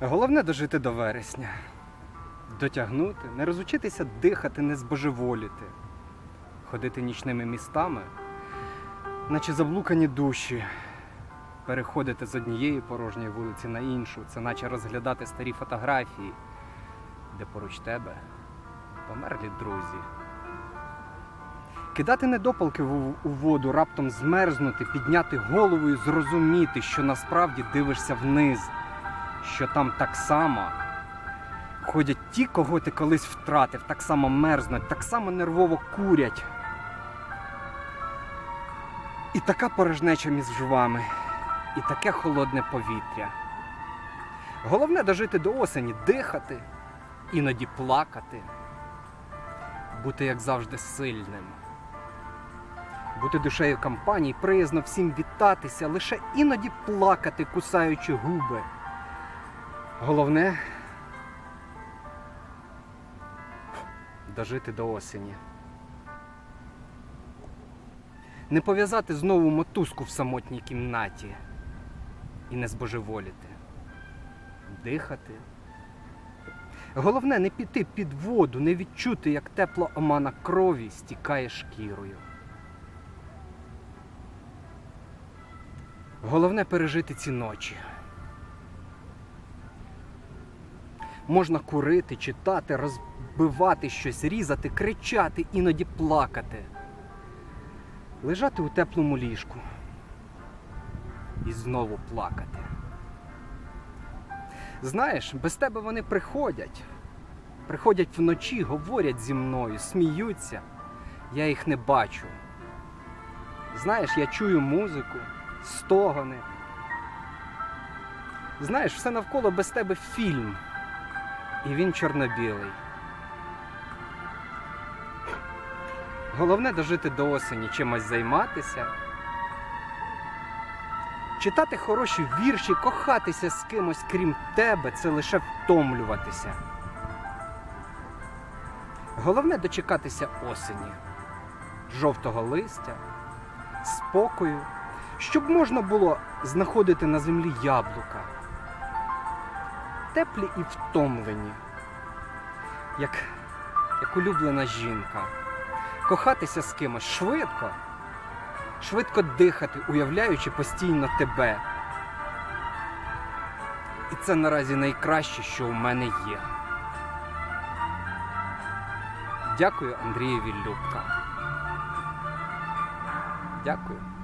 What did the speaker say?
Головне дожити до вересня. Дотягнути, не розучитися дихати, не збожеволіти, ходити нічними містами, наче заблукані душі, переходити з однієї порожньої вулиці на іншу, це наче розглядати старі фотографії, де поруч тебе померлі друзі. Кидати недопалки у воду, раптом змерзнути, підняти голову і зрозуміти, що насправді дивишся вниз, що там так само ходять ті, кого ти колись втратив, так само мерзнуть, так само нервово курять. І така порожнеча між жвами, і таке холодне повітря. Головне дожити до осені, дихати, іноді плакати, бути як завжди сильним бути душею компанії, приязно всім вітатися, лише іноді плакати, кусаючи губи. Головне дожити до осені. Не пов'язати знову мотузку в самотній кімнаті і не збожеволіти. Дихати. Головне не піти під воду, не відчути, як тепла омана крові стікає шкірою. Головне пережити ці ночі. Можна курити, читати, розбивати щось, різати, кричати, іноді плакати. Лежати у теплому ліжку і знову плакати. Знаєш, без тебе вони приходять. Приходять вночі, говорять зі мною, сміються. Я їх не бачу. Знаєш, я чую музику, стогони. Знаєш, все навколо без тебе фільм. І він чорно-білий. Головне дожити до осені, чимось займатися. Читати хороші вірші, кохатися з кимось, крім тебе, це лише втомлюватися. Головне дочекатися осені, жовтого листя, спокою, щоб можна було знаходити на землі яблука. Теплі і втомлені, як, як улюблена жінка. Кохатися з кимось швидко, швидко дихати, уявляючи постійно тебе. І це наразі найкраще, що у мене є. Дякую Андрієві Любка. Дякую.